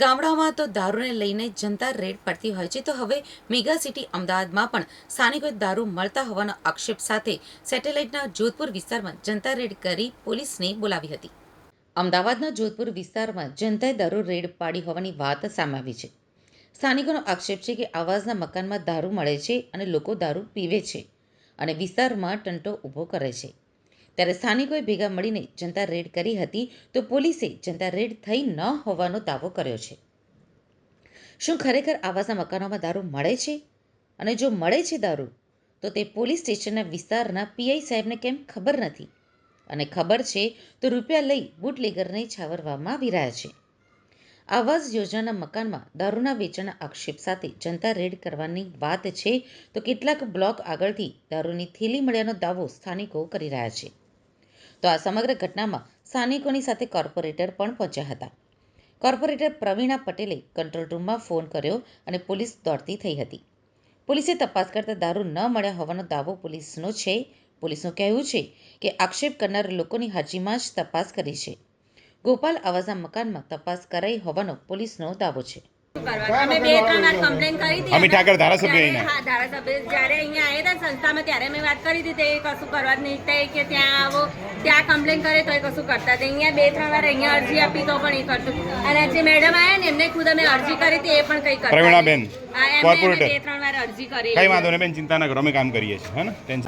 ગામડાઓમાં તો દારૂને લઈને જનતા રેડ પડતી હોય છે. તો હવે મેગા સિટી અમદાવાદમાં પણ સ્થાનિકોએ દારૂ મળતા હોવાનો આક્ષેપ સાથે સેટેલાઇટના જોધપુર વિસ્તારમાં જનતા રેડ કરી પોલીસને બોલાવી હતી. અમદાવાદના જોધપુર વિસ્તારમાં જનતાએ દારૂ રેડ પાડી હોવાની વાત સામે આવી છે. સ્થાનિકોનો આક્ષેપ છે કે આવાસના મકાનમાં દારૂ મળે છે અને લોકો દારૂ પીવે છે અને વિસ્તારમાં ટંટો ઊભો કરે છે. ત્યારે સ્થાનિકોએ ભેગા મળીને જનતા રેડ કરી હતી તો પોલીસે જનતા રેડ થઈ ન હોવાનો દાવો કર્યો છે. શું ખરેખર આવાસના મકાનોમાં દારૂ મળે છે? અને જો મળે છે દારૂ, તો તે પોલીસ સ્ટેશનના વિસ્તારના પીઆઈ સાહેબને કેમ ખબર નથી? અને ખબર છે તો રૂપિયા લઈ બુટલેગરને છાવરવામાં આવી રહ્યા છે. આવાસ યોજનાના મકાનમાં દારૂના વેચાણના આક્ષેપ સાથે જનતા રેડ કરવાની વાત છે તો કેટલાક બ્લોક આગળથી દારૂની થેલી મળ્યાનો દાવો સ્થાનિકો કરી રહ્યા છે. તો આ સમગ્ર ઘટનામાં સ્થાનિકોની સાથે કોર્પોરેટર પણ પહોંચ્યા હતા. કોર્પોરેટર પ્રવીણા પટેલે કંટ્રોલ રૂમમાં ફોન કર્યો અને પોલીસ દોડતી થઈ હતી. પોલીસે તપાસ કરતા દારૂ ન મળ્યા હોવાનો દાવો પોલીસનો છે. પોલીસનું કહેવું છે કે આક્ષેપ કરનાર લોકોની હાજરીમાં જ તપાસ કરી છે. ગોપાલ આવાસના મકાનમાં તપાસ કરાઈ હોવાનો પોલીસનો દાવો છે. અમિત ઠાકર ધારાસભ્ય ત્યારે- હા ધારાસભ્ય જ્યારે અહીંયા આવ્યા હતા સંસ્થામાં ત્યારે મેં વાત કરી હતી તે કશું કરવા જ નહીં. કે ત્યાં આવો ત્યાં કમ્પ્લેન કરે તો એ કશું કરતા હતા અહીંયા બે ત્રણ વાર અહીંયા અરજી આપી તો પણ એ કરતું. અને જે મેડમ આવ્યા ને એમને ખુદ અમે અરજી કરી હતી એ પણ કઈ કરતા પ્રવીણાબેન, કોર્પોરેટર. બે ત્રણ વાર અરજી કરી કઈ વાંધો નહીં બેન ચિંતા ના કરો અમે કામ કરીએ છીએ હે ને? ટેન્શન